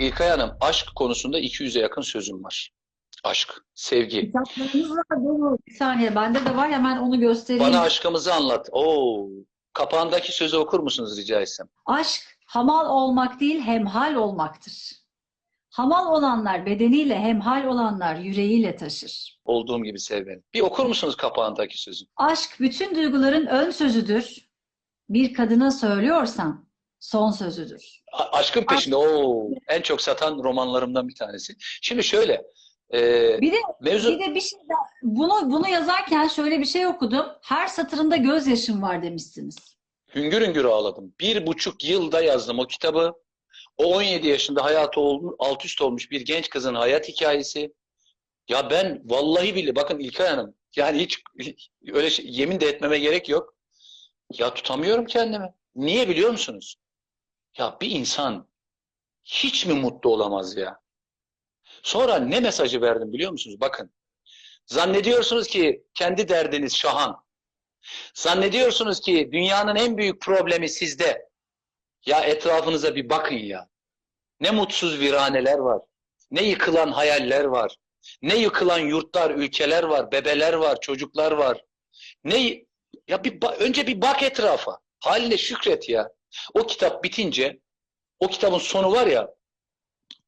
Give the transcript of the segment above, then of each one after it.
İlkay Hanım aşk konusunda 200'e yakın sözüm var. Aşk, sevgi. Kitaplarınız var dolu. Bir saniye bende de var hemen onu göstereyim. Bana aşkımızı anlat. Oo, kapağındaki sözü okur musunuz rica etsem? Aşk hamal olmak değil hemhal olmaktır. Hamal olanlar bedeniyle hemhal olanlar yüreğiyle taşır. Olduğum gibi sev beni. Bir okur musunuz kapağındaki sözü? Aşk bütün duyguların ön sözüdür. Bir kadına söylüyorsan son sözüdür. A- aşkın peşinde. Oo, en çok satan romanlarımdan bir tanesi. Şimdi şöyle. e, Bir de mevzu bir de bir şey daha- bunu bunu yazarken şöyle bir şey okudum. Her satırında gözyaşım var demişsiniz. hüngür hüngür ağladım. Bir buçuk yılda yazdım o kitabı. O 17 yaşında hayatı alt üst olmuş bir genç kızın hayat hikayesi. Ya ben vallahi billahi bakın İlkay Hanım yani hiç öyle şey, yemin de etmeme gerek yok. Ya tutamıyorum kendimi. Niye biliyor musunuz? Ya bir insan hiç mi mutlu olamaz ya? Sonra ne mesajı verdim biliyor musunuz? Bakın. Zannediyorsunuz ki kendi derdiniz şahan. Zannediyorsunuz ki dünyanın en büyük problemi sizde. Ya etrafınıza bir bakın ya. Ne mutsuz viraneler var. Ne yıkılan hayaller var. Ne yıkılan yurtlar, ülkeler var, bebeler var, çocuklar var. Ne ya bir önce bir bak etrafa. Haline şükret ya. O kitap bitince o kitabın sonu var ya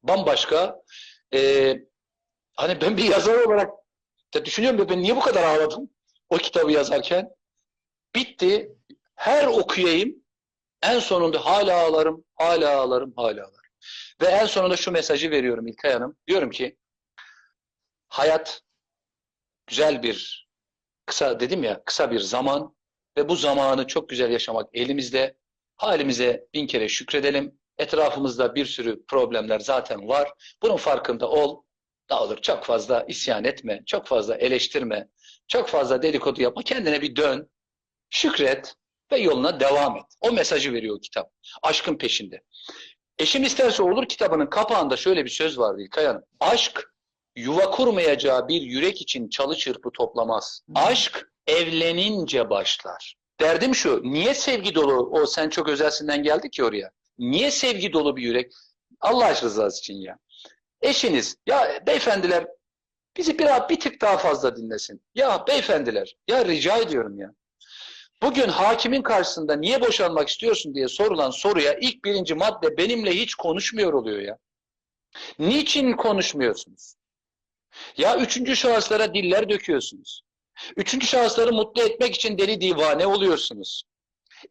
bambaşka. Ee, hani ben bir yazar olarak da düşünüyorum ya ben niye bu kadar ağladım o kitabı yazarken. Bitti. Her okuyayım en sonunda hala ağlarım, hala ağlarım, hala ağlarım. Ve en sonunda şu mesajı veriyorum İlkay Hanım. Diyorum ki hayat güzel bir kısa dedim ya kısa bir zaman ve bu zamanı çok güzel yaşamak elimizde. Halimize bin kere şükredelim. Etrafımızda bir sürü problemler zaten var. Bunun farkında ol. Daha olur çok fazla isyan etme, çok fazla eleştirme, çok fazla dedikodu yapma. Kendine bir dön, şükret ve yoluna devam et. O mesajı veriyor kitap. Aşkın peşinde. Eşim isterse olur kitabının kapağında şöyle bir söz vardı İlkay Hanım. Aşk yuva kurmayacağı bir yürek için çalı çırpı toplamaz. Aşk evlenince başlar. Derdim şu, niye sevgi dolu, o sen çok özelsinden geldi ki oraya. Niye sevgi dolu bir yürek? Allah rızası için ya. Eşiniz, ya beyefendiler bizi biraz bir tık daha fazla dinlesin. Ya beyefendiler, ya rica ediyorum ya. Bugün hakimin karşısında niye boşanmak istiyorsun diye sorulan soruya ilk birinci madde benimle hiç konuşmuyor oluyor ya. Niçin konuşmuyorsunuz? Ya üçüncü şahıslara diller döküyorsunuz. Üçüncü şahısları mutlu etmek için deli divane oluyorsunuz.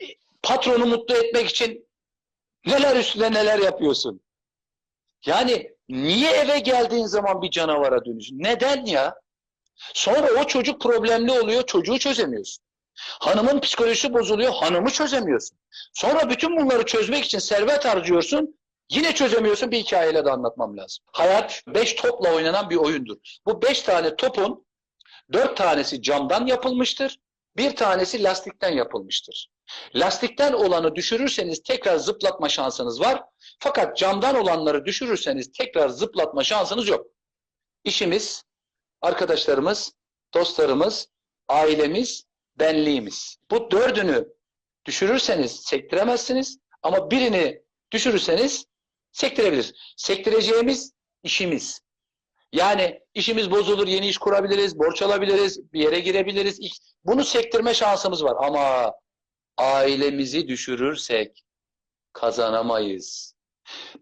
E, Patronu mutlu etmek için neler üstüne neler yapıyorsun. Yani niye eve geldiğin zaman bir canavara dönüyorsun? Neden ya? Sonra o çocuk problemli oluyor, çocuğu çözemiyorsun. Hanımın psikolojisi bozuluyor, hanımı çözemiyorsun. Sonra bütün bunları çözmek için servet harcıyorsun, yine çözemiyorsun bir hikayeyle de anlatmam lazım. Hayat beş topla oynanan bir oyundur. Bu beş tane topun dört tanesi camdan yapılmıştır, bir tanesi lastikten yapılmıştır. Lastikten olanı düşürürseniz tekrar zıplatma şansınız var. Fakat camdan olanları düşürürseniz tekrar zıplatma şansınız yok. İşimiz, arkadaşlarımız, dostlarımız, ailemiz, benliğimiz. Bu dördünü düşürürseniz sektiremezsiniz ama birini düşürürseniz sektirebiliriz. Sektireceğimiz işimiz. Yani işimiz bozulur, yeni iş kurabiliriz, borç alabiliriz, bir yere girebiliriz. Bunu sektirme şansımız var ama ailemizi düşürürsek kazanamayız.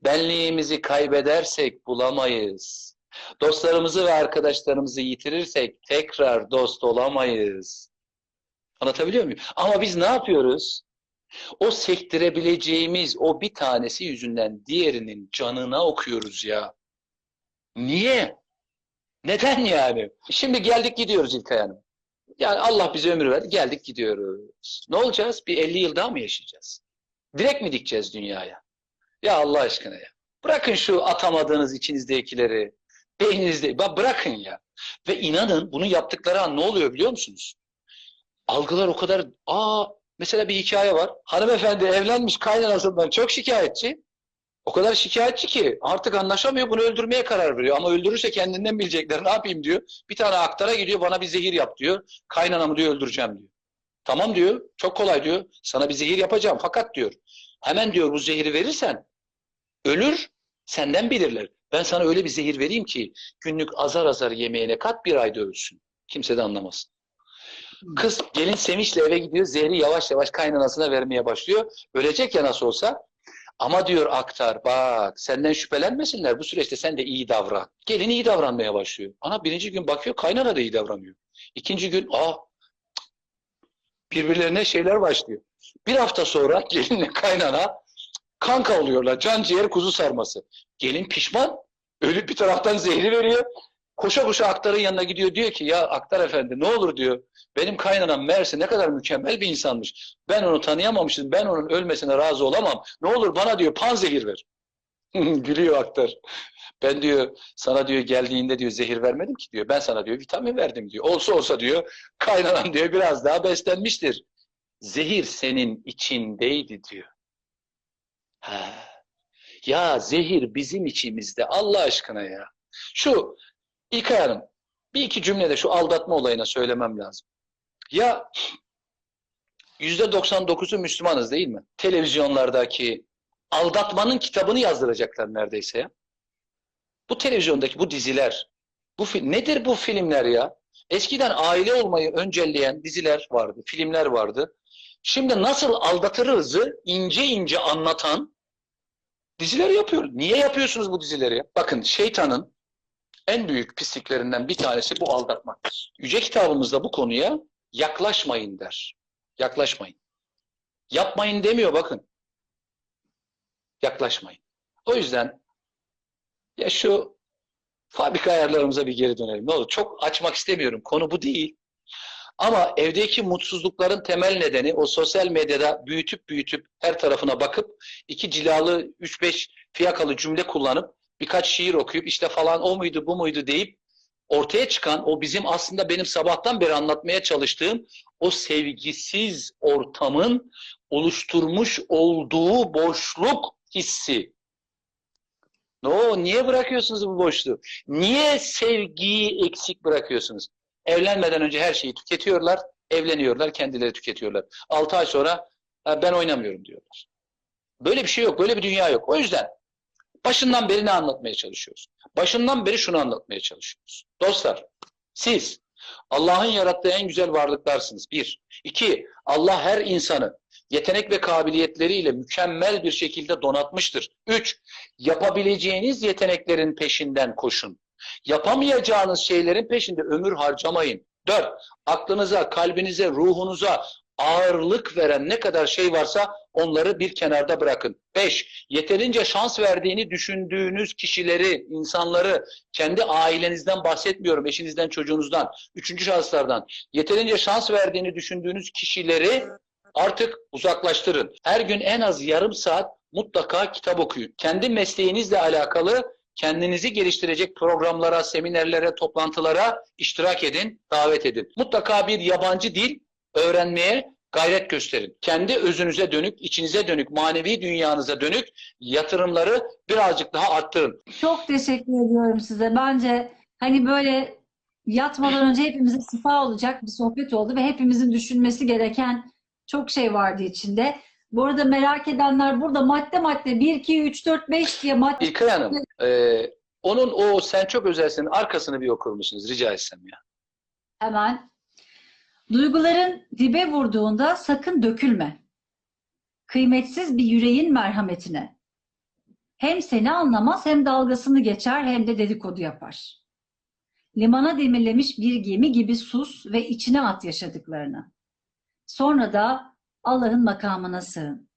Benliğimizi kaybedersek bulamayız. Dostlarımızı ve arkadaşlarımızı yitirirsek tekrar dost olamayız. Anlatabiliyor muyum? Ama biz ne yapıyoruz? O sektirebileceğimiz o bir tanesi yüzünden diğerinin canına okuyoruz ya. Niye? Neden yani? Şimdi geldik gidiyoruz İlkay Hanım. Yani Allah bize ömür verdi. Geldik gidiyoruz. Ne olacağız? Bir 50 yıl daha mı yaşayacağız? Direkt mi dikeceğiz dünyaya? Ya Allah aşkına ya. Bırakın şu atamadığınız içinizdekileri. Beyninizde. Bırakın ya. Ve inanın bunu yaptıkları an ne oluyor biliyor musunuz? Algılar o kadar... Aa mesela bir hikaye var. Hanımefendi evlenmiş kaynanasından çok şikayetçi. O kadar şikayetçi ki artık anlaşamıyor bunu öldürmeye karar veriyor. Ama öldürürse kendinden bilecekler ne yapayım diyor. Bir tane aktara gidiyor bana bir zehir yap diyor. Kaynanamı diyor öldüreceğim diyor. Tamam diyor çok kolay diyor. Sana bir zehir yapacağım fakat diyor hemen diyor bu zehri verirsen ölür Senden bilirler. Ben sana öyle bir zehir vereyim ki günlük azar azar yemeğine kat bir ayda ölsün. Kimse de anlamasın. Kız gelin sevinçle eve gidiyor. Zehri yavaş yavaş kaynanasına vermeye başlıyor. Ölecek ya nasıl olsa. Ama diyor aktar bak senden şüphelenmesinler. Bu süreçte sen de iyi davran. Gelin iyi davranmaya başlıyor. Ana birinci gün bakıyor kaynana da iyi davranıyor. İkinci gün aa birbirlerine şeyler başlıyor. Bir hafta sonra gelinle kaynana kanka oluyorlar. Can ciğer kuzu sarması. Gelin pişman. Ölüp bir taraftan zehri veriyor. Koşa koşa aktarın yanına gidiyor. Diyor ki ya aktar efendi ne olur diyor. Benim kaynanam meğerse ne kadar mükemmel bir insanmış. Ben onu tanıyamamışım. Ben onun ölmesine razı olamam. Ne olur bana diyor pan zehir ver. Gülüyor aktar. Ben diyor sana diyor geldiğinde diyor zehir vermedim ki diyor. Ben sana diyor vitamin verdim diyor. Olsa olsa diyor kaynanan diyor biraz daha beslenmiştir. Zehir senin içindeydi diyor. Ha. Ya zehir bizim içimizde Allah aşkına ya. Şu İlkay Hanım bir iki cümlede şu aldatma olayına söylemem lazım. Ya yüzde 99'u Müslümanız değil mi? Televizyonlardaki aldatmanın kitabını yazdıracaklar neredeyse ya. Bu televizyondaki bu diziler, bu nedir bu filmler ya? Eskiden aile olmayı öncelleyen diziler vardı, filmler vardı. Şimdi nasıl aldatırızı ince ince anlatan diziler yapıyoruz. Niye yapıyorsunuz bu dizileri? Bakın şeytanın en büyük pisliklerinden bir tanesi bu aldatmaktır. Yüce kitabımızda bu konuya yaklaşmayın der. Yaklaşmayın. Yapmayın demiyor bakın. Yaklaşmayın. O yüzden ya şu fabrika ayarlarımıza bir geri dönelim. Ne olur çok açmak istemiyorum. Konu bu değil. Ama evdeki mutsuzlukların temel nedeni o sosyal medyada büyütüp büyütüp her tarafına bakıp iki cilalı 3-5 fiyakalı cümle kullanıp birkaç şiir okuyup işte falan o muydu bu muydu deyip ortaya çıkan o bizim aslında benim sabahtan beri anlatmaya çalıştığım o sevgisiz ortamın oluşturmuş olduğu boşluk hissi. No, niye bırakıyorsunuz bu boşluğu? Niye sevgiyi eksik bırakıyorsunuz? Evlenmeden önce her şeyi tüketiyorlar, evleniyorlar, kendileri tüketiyorlar. 6 ay sonra "Ha, ben oynamıyorum diyorlar. Böyle bir şey yok, böyle bir dünya yok. O yüzden başından beri ne anlatmaya çalışıyoruz? Başından beri şunu anlatmaya çalışıyoruz. Dostlar, siz Allah'ın yarattığı en güzel varlıklarsınız. Bir. İki, Allah her insanı yetenek ve kabiliyetleriyle mükemmel bir şekilde donatmıştır. Üç, yapabileceğiniz yeteneklerin peşinden koşun. Yapamayacağınız şeylerin peşinde ömür harcamayın. Dört, aklınıza, kalbinize, ruhunuza ağırlık veren ne kadar şey varsa onları bir kenarda bırakın. Beş, yeterince şans verdiğini düşündüğünüz kişileri, insanları, kendi ailenizden bahsetmiyorum, eşinizden, çocuğunuzdan, üçüncü şahıslardan, yeterince şans verdiğini düşündüğünüz kişileri artık uzaklaştırın. Her gün en az yarım saat mutlaka kitap okuyun. Kendi mesleğinizle alakalı kendinizi geliştirecek programlara, seminerlere, toplantılara iştirak edin, davet edin. Mutlaka bir yabancı dil öğrenmeye gayret gösterin. Kendi özünüze dönük, içinize dönük, manevi dünyanıza dönük yatırımları birazcık daha arttırın. Çok teşekkür ediyorum size. Bence hani böyle yatmadan önce hepimize şifa olacak bir sohbet oldu ve hepimizin düşünmesi gereken çok şey vardı içinde. Bu arada merak edenler burada madde madde 1, 2, 3, 4, 5 diye madde İlkay Hanım, e, onun o sen çok özelsin arkasını bir okur musunuz rica etsem ya. hemen. Duyguların dibe vurduğunda sakın dökülme. Kıymetsiz bir yüreğin merhametine. Hem seni anlamaz hem dalgasını geçer hem de dedikodu yapar. Limana demirlemiş bir gemi gibi sus ve içine at yaşadıklarını. Sonra da Allah'ın makamına sığın.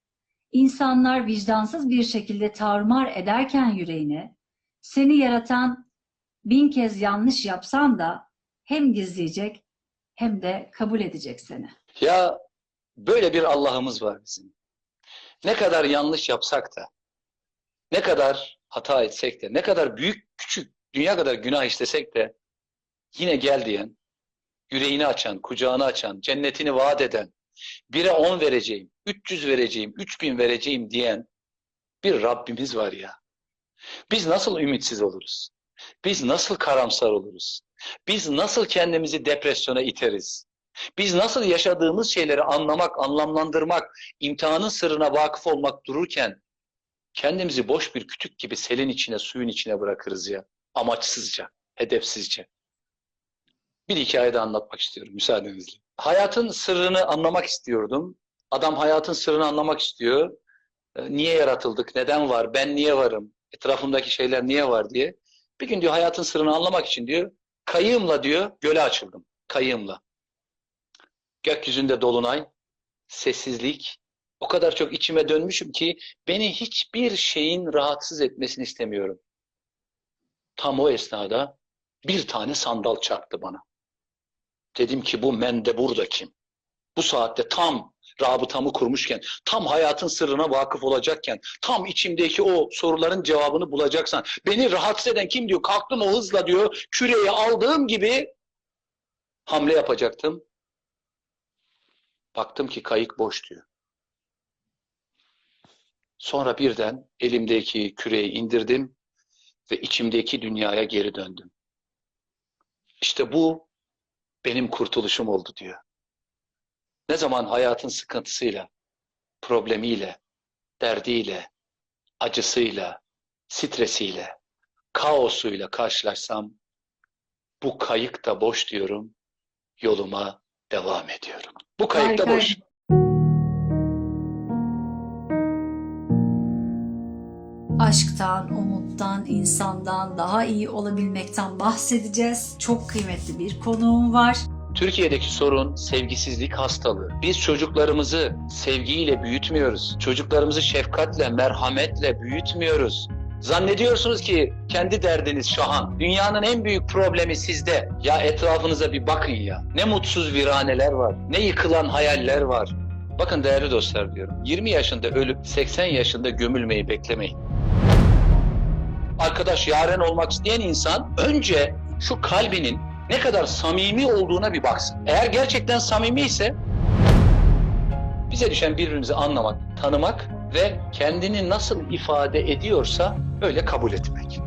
İnsanlar vicdansız bir şekilde tarumar ederken yüreğini, seni yaratan bin kez yanlış yapsan da hem gizleyecek hem de kabul edecek seni. Ya böyle bir Allah'ımız var bizim. Ne kadar yanlış yapsak da, ne kadar hata etsek de, ne kadar büyük küçük dünya kadar günah işlesek de yine gel diyen, yüreğini açan, kucağını açan, cennetini vaat eden, bire on vereceğim, 300 vereceğim, 3000 vereceğim diyen bir Rabbimiz var ya. Biz nasıl ümitsiz oluruz? Biz nasıl karamsar oluruz? Biz nasıl kendimizi depresyona iteriz? Biz nasıl yaşadığımız şeyleri anlamak, anlamlandırmak, imtihanın sırrına vakıf olmak dururken kendimizi boş bir kütük gibi selin içine, suyun içine bırakırız ya. Amaçsızca, hedefsizce. Bir hikaye de anlatmak istiyorum müsaadenizle. Hayatın sırrını anlamak istiyordum. Adam hayatın sırrını anlamak istiyor. E, Niye yaratıldık, neden var, ben niye varım, etrafımdaki şeyler niye var diye. Bir gün diyor hayatın sırrını anlamak için diyor, kayığımla diyor göle açıldım. Kayığımla. Gökyüzünde dolunay, sessizlik. O kadar çok içime dönmüşüm ki beni hiçbir şeyin rahatsız etmesini istemiyorum. Tam o esnada bir tane sandal çarptı bana. Dedim ki bu mendebur da kim? Bu saatte tam rabıtamı kurmuşken, tam hayatın sırrına vakıf olacakken, tam içimdeki o soruların cevabını bulacaksan, beni rahatsız eden kim diyor, kalktım o hızla diyor, küreyi aldığım gibi hamle yapacaktım. Baktım ki kayık boş diyor. Sonra birden elimdeki küreyi indirdim ve içimdeki dünyaya geri döndüm. İşte bu benim kurtuluşum oldu diyor. Ne zaman hayatın sıkıntısıyla, problemiyle, derdiyle, acısıyla, stresiyle, kaosuyla karşılaşsam bu kayık da boş diyorum, yoluma devam ediyorum. Bu kayık da boş. Aşktan, umuttan, insandan, daha iyi olabilmekten bahsedeceğiz. Çok kıymetli bir konuğum var. Türkiye'deki sorun sevgisizlik hastalığı. Biz çocuklarımızı sevgiyle büyütmüyoruz. Çocuklarımızı şefkatle, merhametle büyütmüyoruz. Zannediyorsunuz ki kendi derdiniz şahan. Dünyanın en büyük problemi sizde. Ya etrafınıza bir bakın ya. Ne mutsuz viraneler var. Ne yıkılan hayaller var. Bakın değerli dostlar diyorum. 20 yaşında ölüp 80 yaşında gömülmeyi beklemeyin. Arkadaş yaren olmak isteyen insan önce şu kalbinin ne kadar samimi olduğuna bir baksın. Eğer gerçekten samimi ise bize düşen birbirimizi anlamak, tanımak ve kendini nasıl ifade ediyorsa öyle kabul etmek.